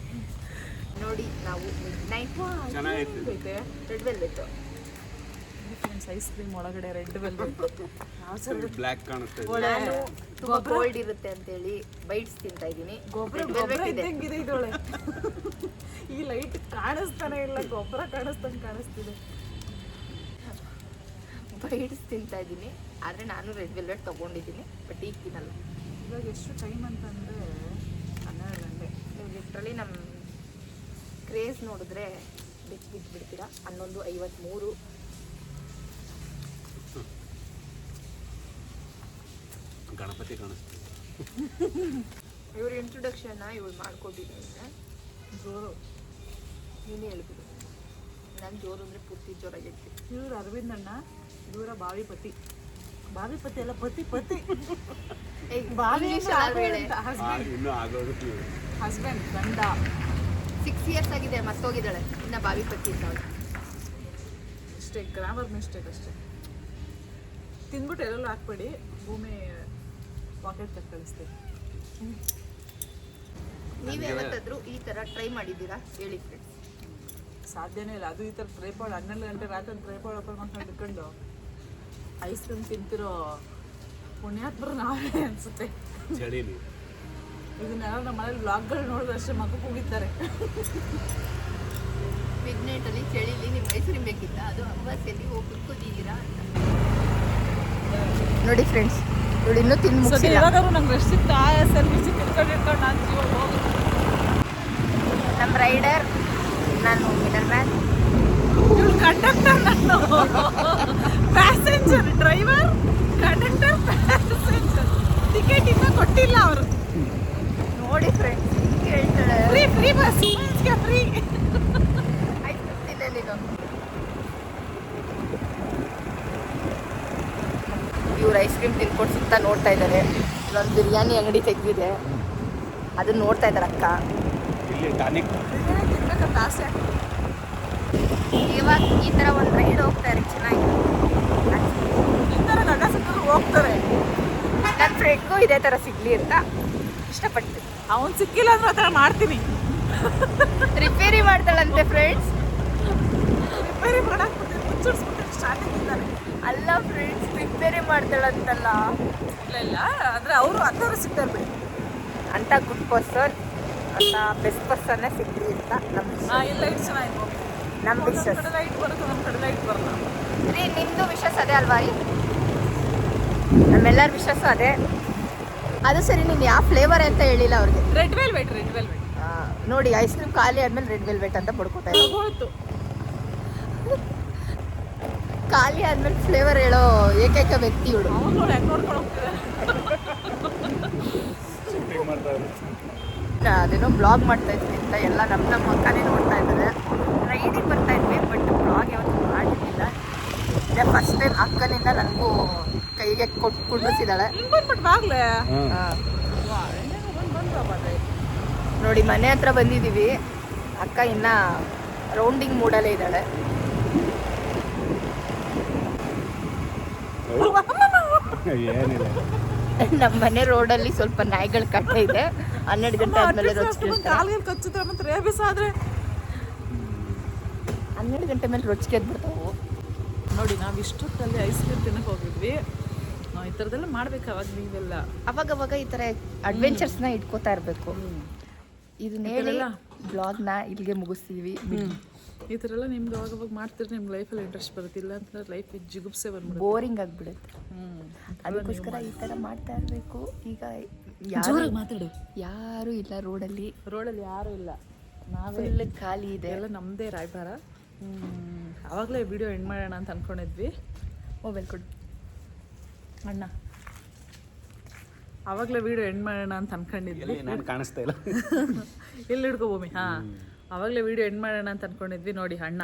ನೋಡಿ ನಾವು red velvet friends ice cream ಒಳಗಡೆ ರೆಡ್ ವೆಲ್ವೆಟ್ ಬ್ಲ್ಯಾಕ್ ತುಂಬಾ ಕೋಲ್ಡ್ ಇರುತ್ತೆ ಅಂತೇಳಿ ಬೈಟ್ಸ್ ತಿಂತಾ ಇದ್ದೀನಿ. ಗೊಬ್ಬರ ಇದೆ. ಇದ್ದಂಗಿದೆ ಇದೊಳೆ ಈ ಲೈಟ್ ಕಾಣಿಸ್ತಾನೆ ಇಲ್ಲ ಗೊಬ್ಬರ ಕಾಣಿಸ್ದಂಗೆ ಕಾಣಿಸ್ತಿದೆ. ಬೈಟ್ಸ್ ತಿಂತಾ ಇದ್ದೀನಿ. ಆದರೆ ನಾನು ರೆಡ್ ವೆಲ್ವೆಟ್ ತಗೊಂಡಿದ್ದೀನಿ ಬಟ್ ಈಗ ತಿನ್ನಲ್ಲ. ಇವಾಗ ಎಷ್ಟು ಟೈಮ್ ಅಂತಂದರೆ ಹನ್ನೆರಡು ಗಂಟೆ. ನೀವು ಲಿಟ್ರಲಿ ನಮ್ಮ ಕ್ರೇಜ್ ನೋಡಿದ್ರೆ ಬಿಟ್ಟು ಬಿದ್ದು ಬಿಡ್ತೀರಾ ಹನ್ನೊಂದು ಐವತ್ತ್ಮೂರು ಗಣಪತಿ ಕಾಣಿಸ್ತೀವಿ ಇವ್ರ ಇಂಟ್ರೊಡಕ್ಷನ್ನ ಇವಳು ಮಾಡ್ಕೊಟ್ಟಿದ್ದೀನಿ ಜೋರು. ನೀನೇ ಹೇಳ್ಬಿಡು. ನಾನು ಜೋರು ಅಂದರೆ ಪೂರ್ತಿ ಜೋರಾಗಿರ್ತೀನಿ ಇವ್ರು ಅರವಿಂದ್ ಇವರ ಬಾವಿ ಪತಿ. ಬಾವಿ ಪತಿ ಅಲ್ಲ ಪತಿ ಪತಿ. ಬಾವಿ ಇನ್ನೂ ಆಗೋದು ಹಸ್ಬೆಂಡ್ ಗಂಡ. ಸಿಕ್ಸ್ ಇಯರ್ಸ್ ಆಗಿದೆ ಮತ್ತೋಗಿದ್ದಾಳೆ. ಇನ್ನ ಬಾವಿ ಪತಿ ಇದ್ದಾಳೆ ಅಷ್ಟೇ ಗ್ರಾಮರ್ ಮಿಸ್ಟೇಕ್ ಅಷ್ಟೇ. ತಿಂದ್ಬಿಟ್ಟು ಎಲ್ಲೆಲ್ಲೂ ಹಾಕ್ಬೇಡಿ. ಭೂಮಿ ಪಾಕೆಟ್ ತಕ್ಕ ಕಳಿಸ್ತೀವಿ ನೀವು ಯಾವತ್ತಾದ್ರೂ ಈ ಥರ ಟ್ರೈ ಮಾಡಿದ್ದೀರಾ? ಹೇಳಿ ಫ್ರೆಂಡ್ಸ್ ಸಾಧ್ಯನೇ ಇಲ್ಲ. ಅದು ಈ ಥರ ಟ್ರೈಪಾಡ್ ಹನ್ನೆರಡು ಗಂಟೆ ರಾತ್ರಿ ಟ್ರೈಪಾಡ್ ಓಪನ್ ಮಾಡ್ಕೊಂಡು ಇಟ್ಕೊಂಡು. ಐಸ್ ಕ್ರೀಮ್ ತಿಂತಿರೋ ಪುಣ್ಯಾತ್ಮರು ನಾವೇ ಅನ್ಸುತ್ತೆ. ಚಳಿಲಿ. ಇದನ್ನೆಲ್ಲ ನಮ್ಮ ಮನೇಲಿ ಬ್ಲಾಗ್ಗಳು ನೋಡಿದ್ರೆ ಅಷ್ಟೇ ಮಗು ಕೂಗಿದ್ದಾರೆ. ಮಿಡ್ ಅಲ್ಲಿ ಚಳಿಲಿ ನಿಮ್ಗೆ ಐಸ್ ಕ್ರೀಮ್ ಬೇಕಿತ್ತ? ಅದು ಅಂಬಾಸಿಯಲ್ಲಿ ಹೋಗಿ ಕುತ್ಕೋತಿದ್ದೀರಾ ನೋಡಿ ಫ್ರೆಂಡ್ಸ್ ನೋಡಿ ಇನ್ನೂ ತಿಂದು ಮುಗಿಸಿಲ್ಲ. ಇವಾಗಾದ್ರು ನಂಗೆ ರೆಸ್ಟ್ ಸಿಕ್ತು. ಆಯಾಸಲ್ಲಿ ಬಿಸಿ ತಿಳ್ಕೊಂಡು ಇಟ್ಕೊಂಡು ನಾನು ಜೀವ ಹೋಗಿ ನಮ್ಮ ರೈಡರ್ ನಾನು ಮಿಡಲ್ ಮ್ಯಾನ್ ಇವಳು ಕಂಡಕ್ಟರ್ ನಾನು. Passenger driver conductor passenger ticket ಇನ್ನೂ ಕೊಟ್ಟಿಲ್ಲ ಅವರು. ನೋಡಿ ಫ್ರೆಂಡ್ಸ್ ಹಿಂಗೆ ಹೇಳ್ತಾಳೆ ಫ್ರೀ ಫ್ರೀ ಬಸ್ ಫ್ರೀ ಆಯ್ತು ಇವ್ರು ಐಸ್ ಕ್ರೀಮ್ ತಿನ್ಕೊಂಡು ಸುತ್ತ ನೋಡ್ತಾ ಇದ್ದಾರೆ. ಇಲ್ಲೊಂದು ಬಿರಿಯಾನಿ ಅಂಗಡಿ ತೆಗೆದಿದೆ. ಅದನ್ನ ನೋಡ್ತಾ ಇದ್ದಾರೆ ಅಕ್ಕ ಇಲ್ಲಿ ಟಾನಿಕ್ ತಿನ್ಬೇಕಂತ ಆಸೆ ಇವಾಗ ಈ ಥರ ಒಂದು ರೈಡ್ ಹೋಗ್ತಾರೆ ಚೆನ್ನಾಗಿ. ಈ ಥರ ಗಂಡ ಸಿಕ್ಕರು ಹೋಗ್ತಾರೆ. ನನ್ನ ಫ್ರೆಂಡ್ಗೂ ಇದೇ ಥರ ಸಿಗಲಿ ಅಂತ ಇಷ್ಟಪಡ್ತೀನಿ. ಅವನು ಸಿಕ್ಕಿಲ್ಲ ಅಂದ್ರೆ ಆ ಥರ ಮಾಡ್ತೀನಿ. ರಿಪೇರಿ ಮಾಡ್ತಾಳಂತೆ ಫ್ರೆಂಡ್ಸ್ ರಿಪೇರಿ ಮಾಡಕ್ಕೆ ಮುಚ್ಚಿಡ್ಸ್ಬಿಟ್ಟು ಸ್ಟಾರ್ಟಿಂಗ್ ಇದ್ದಾರೆ ಅಲ್ಲ ಫ್ರೆಂಡ್ಸ್ ರಿಪೇರಿ ಮಾಡ್ತಾಳಂತಲ್ಲ. ಇಲ್ಲ ಇಲ್ಲ ಅಂದರೆ ಅವರು ಅಂಥವ್ರು ಸಿಗ್ತಾರೆ ಬಿಡಿ. ಅಂತ ಗುಡ್ ಪರ್ಸನ್ ಅಂತ ಬೆಸ್ಟ್ ಪರ್ಸನ್ನೇ ಸಿಗಲಿ ಅಂತ ನಮ್ಮ ಎಲ್ಲ ಇಲ್ಲ ಇದು ಚೆನ್ನಾಗಿ ನಮ್ಮ ವಿಶೇಷ ವಿಶಸ್ ರೀ ನಿಮ್ಮದು ವಿಶಸ್ ಅದೇ ಅಲ್ವಾ ರೀ? ನಮ್ಮೆಲ್ಲರ ವಿಶಸ್ಸು ಅದೇ. ಅದು ಸರಿ ನೀನು ಯಾವ ಫ್ಲೇವರ್ ಅಂತ ಹೇಳಿಲ್ಲ ಅವ್ರಿಗೆ. ರೆಡ್ ವೆಲ್ವೆಟ್ ರೆಡ್ ವೆಲ್ವೆಟ್ ಆ, ನೋಡಿ ಐಸ್ ಕ್ರೀಮ್ ಖಾಲಿ ಆದ್ಮೇಲೆ ರೆಡ್ ವೆಲ್ವೆಟ್ ಅಂತ ಪಡ್ಕೊತಾ ಇದ್ದಾರೆ ಹೋಯ್ತು ಖಾಲಿ ಆದ್ಮೇಲೆ ಫ್ಲೇವರ್ ಹೇಳೋ ಏಕೈಕ ವ್ಯಕ್ತಿ ಇವಳು. ಅದೇನೋ ಬ್ಲಾಗ್ ಮಾಡ್ತಾ ಇದ್ದೀನಿ ಅಂತ ಎಲ್ಲ ನಮ್ಮ ನಮ್ಮ ಅಕ್ಕನೇ ನೋಡ್ತಾ ಇದ್ದಾರೆ. ರೈಡಿಗೆ ಬರ್ತಾ ಇದ್ವಿ ಬಟ್ ಬ್ಲಾಗ್ ಯಾವತ್ತೂ ಮಾಡಿರಲಿಲ್ಲ ಇದೇ ಫಸ್ಟ್ ಟೈಮ್ ಅಕ್ಕನಿಂದ ನನಗೂ ಕೈಗೆ ಕೊಟ್ಟು ಕುಂಡಿಸಿದಾಳೆ ನೋಡಿ ಮನೆ ಹತ್ರ ಬಂದಿದ್ದೀವಿ. ಅಕ್ಕ ಇನ್ನ ರೌಂಡಿಂಗ್ ಮೂಡಲ್ಲೇ ಇದ್ದಾಳೆ. ನಮ್ಮ ಮನೆ ರೋಡಲ್ಲಿ ಸ್ವಲ್ಪ ನಾಯಿಗಳು ಕಟ್ಟ ಇದೆ. ಹನ್ನೆರಡು ಗಂಟೆ ಆದ್ಮೇಲೆ ಹನ್ನೆರಡು ಗಂಟೆ ಮೇಲೆ ರೊಚ್ಚಿಗೆ ಎದ್ಬಿಡ್ತಾವು. ನೋಡಿ ನಾವು ಇಷ್ಟೊತ್ತಲ್ಲಿ ಐಸ್ ಕ್ರೀಮ್ ತಿನ್ನಕ್ಕೆ ಹೋಗಿದ್ವಿ. ಈ ಥರದ್ದೆಲ್ಲ ಮಾಡ್ಬೇಕು ಅವಾಗ ನೀವೆಲ್ಲ. ಅವಾಗ ಅವಾಗ ಈ ಥರ ಅಡ್ವೆಂಚರ್ಸ್ನ ಇಟ್ಕೋತಾ ಇರಬೇಕು. ಇದನ್ನ ಹೇಳಿ ಇದೆಲ್ಲ? ಬ್ಲಾಗ್ನ ಇಲ್ಲಿಗೆ ಮುಗಿಸ್ತೀವಿ. ಈ ಥರ ಎಲ್ಲ ನಿಮ್ಗೆ ಅವಾಗ ಅವಾಗ ಮಾಡ್ತಿದ್ರೆ ನಿಮ್ಮ ಲೈಫಲ್ಲಿ ಇಂಟ್ರೆಸ್ಟ್ ಬರುತ್ತೆ. ಇಲ್ಲ ಅಂತಂದ್ರೆ ಲೈಫ್ ಜಿಗುಪ್ಸೆ ಬಂದ್ಬಿಡುತ್ತೆ. ಬೋರಿಂಗ್ ಆಗಿಬಿಡುತ್ತೆ. ಅದಕ್ಕೋಸ್ಕರ ಈ ಥರ ಮಾಡ್ತಾ ಇರಬೇಕು. ಈಗ ಯಾರು ಮಾತಾಡು. ಯಾರು ಇಲ್ಲ ರೋಡಲ್ಲಿ ರೋಡಲ್ಲಿ ಯಾರು ಇಲ್ಲ. ನಾವೆಲ್ಲ ಖಾಲಿ ಇದೆ. ಎಲ್ಲ ನಮ್ಮದೇ ರಾಯಭಾರ. ಆವಾಗಲೇ ವಿಡಿಯೋ ಎಂಡ್ ಮಾಡೋಣ ಅಂತ ಅಂದ್ಕೊಂಡಿದ್ವಿ ಮೊಬೈಲ್ ಕೊಡು. ಅಣ್ಣ. ಆವಾಗಲೇ ವಿಡಿಯೋ ಎಂಡ್ ಮಾಡೋಣ ಅಂತ ಅನ್ಕೊಂಡಿದ್ವಿ. ಎಲ್ಲಿ ನಾನು ಕಾಣಿಸ್ತಾ ಇಲ್ಲ. ಎಲ್ಲಿ ಹಿಡ್ಕೊ ಭೂಮಿ? ಹಾ. ಆವಾಗಲೇ ವಿಡಿಯೋ ಎಂಡ್ ಮಾಡೋಣ ಅಂತ ಅನ್ಕೊಂಡಿದ್ವಿ. ನೋಡಿ ಅಣ್ಣ.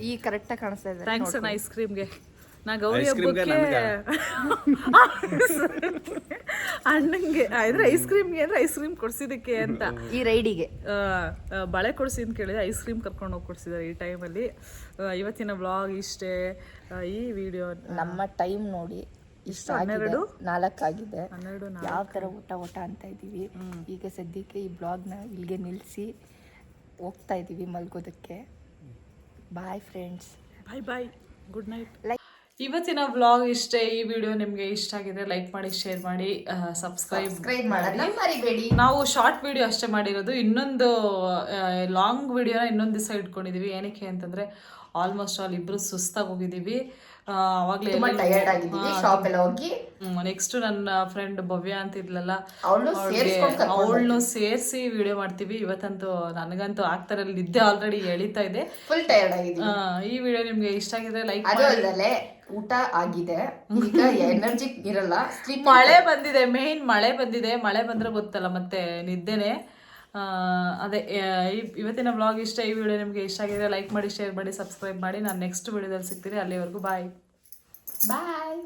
ಈ ಕರೆಕ್ಟಾಗಿ ಕಾಣಿಸ್ತಾ ಇದೆ. ಥ್ಯಾಂಕ್ಸ್ ಅಣ್ಣ ಐಸ್ ಕ್ರೀಮ್ಗೆ ನಾ ಗೌರಿ ಹಬ್ಬಕ್ಕೆ ಅಣ್ಣಂಗೆ ಅಂದ್ರೆ ಐಸ್ ಕ್ರೀಮ್ಗೆ ಅಂದ್ರೆ ಐಸ್ ಕ್ರೀಮ್ ಕೊಡ್ಸಿದಕ್ಕೆ ಅಂತ. ಈ ರೈಡಿಗೆ. ಬಳೆ ಕೊಡಿಸಿ ಅಂತ ಕೇಳಿದ್ರೆ ಐಸ್ ಕ್ರೀಮ್ ಕರ್ಕೊಂಡು ಹೋಗಿ ಕೊಡ್ಸಿದ್ದಾರೆ ಈ ಟೈಮಲ್ಲಿ ಇವತ್ತಿನ ವ್ಲಾಗ್ ಇಷ್ಟೇ. ಈ ವಿಡಿಯೋ ನಮ್ಮ ಟೈಮ್ ನೋಡಿ ಇಷ್ಟ ಹನ್ನೆರಡು? ನಾಲ್ಕಾಗಿದೆ ಹನ್ನೆರಡು ಯಾವ ಥರ ಊಟ ಊಟ ಅಂತ ಇದ್ದೀವಿ. ಈಗ ಸದ್ಯಕ್ಕೆ ಈ ಬ್ಲಾಗ್ನ ಇಲ್ಲಿಗೆ ನಿಲ್ಲಿಸಿ ಹೋಗ್ತಾ ಇದ್ದೀವಿ ಮಲ್ಗೋದಕ್ಕೆ. Bye friends bye bye good night Like- ಇವತ್ತಿನ ವ್ಲಾಗ್ ಇಷ್ಟೇ ಈ ವಿಡಿಯೋ ನಿಮಗೆ ಇಷ್ಟ ಆಗಿದ್ರೆ ಲೈಕ್ ಮಾಡಿ ಶೇರ್ ಮಾಡಿ ಸಬ್ಸ್ಕ್ರೈಬ್ ಮಾಡಿ. ಮರಿಬೇಡಿ. ನಾವು ಶಾರ್ಟ್ ವಿಡಿಯೋ ಅಷ್ಟೇ ಮಾಡಿರೋದು. ಇನ್ನೊಂದು ಲಾಂಗ್ ವಿಡಿಯೋನ ಇನ್ನೊಂದು ದಿವಸ ಇಟ್ಕೊಂಡಿದೀವಿ. ಏನಕ್ಕೆ ಅಂತಂದ್ರೆ ಆಲ್ಮೋಸ್ಟ್ ಆಲ್ ಇಬ್ರು ಸುಸ್ತಾಗಿ ಹೋಗಿದೀವಿ. ಅವಾಗಲೇ ತುಂಬಾ ಟಯರ್ಡ್ ಆಗಿದ್ದೀವಿ ಶಾಪ್ ಎಲ್ಲ ಹೋಗಿ. ನೆಕ್ಸ್ಟ್ ನನ್ನ ಫ್ರೆಂಡ್ ಭವ್ಯ ಅಂತ ಇದ್ಲಲ್ಲ ಅವಳನ್ನು ಸೇರಿಸಿ ವಿಡಿಯೋ ಮಾಡ್ತೀವಿ. ಇವತ್ತಂತೂ ನನಗಂತೂ ಆಗ್ತಾರೆ ನಿದ್ದೆ ಆಲ್ರೆಡಿ ಎಳಿತಾ ಇದೆ. ಫುಲ್ ಟಯರ್ಡ್ ಈ ವಿಡಿಯೋ ನಿಮ್ಗೆ ಇಷ್ಟ ಆಗಿದ್ರೆ ಲೈಕ್ ಊಟ ಆಗಿದೆ. ಈಗ ಎನರ್ಜಿ ಇರಲ್ಲ ಮಳೆ ಬಂದಿದೆ ಮೇನ್ ಮಳೆ ಬಂದಿದೆ. ಮಳೆ ಬಂದ್ರೆ ಗೊತ್ತಲ್ಲ ಮತ್ತೆ ನಿದ್ದೆನೆ. ಅದೇ ಇವತ್ತಿನ ಬ್ಲಾಗ್ ಇಷ್ಟ ಈ ವಿಡಿಯೋ ನಿಮಗೆ ಇಷ್ಟ ಆಗಿದೆ ಲೈಕ್ ಮಾಡಿ ಶೇರ್ ಮಾಡಿ ಸಬ್ಸ್ಕ್ರೈಬ್ ಮಾಡಿ. ನಾನು ನೆಕ್ಸ್ಟ್ ವಿಡಿಯೋದಲ್ಲಿ ಸಿಗ್ತೀನಿ. ಅಲ್ಲಿವರೆಗೂ ಬಾಯ್ ಬಾಯ್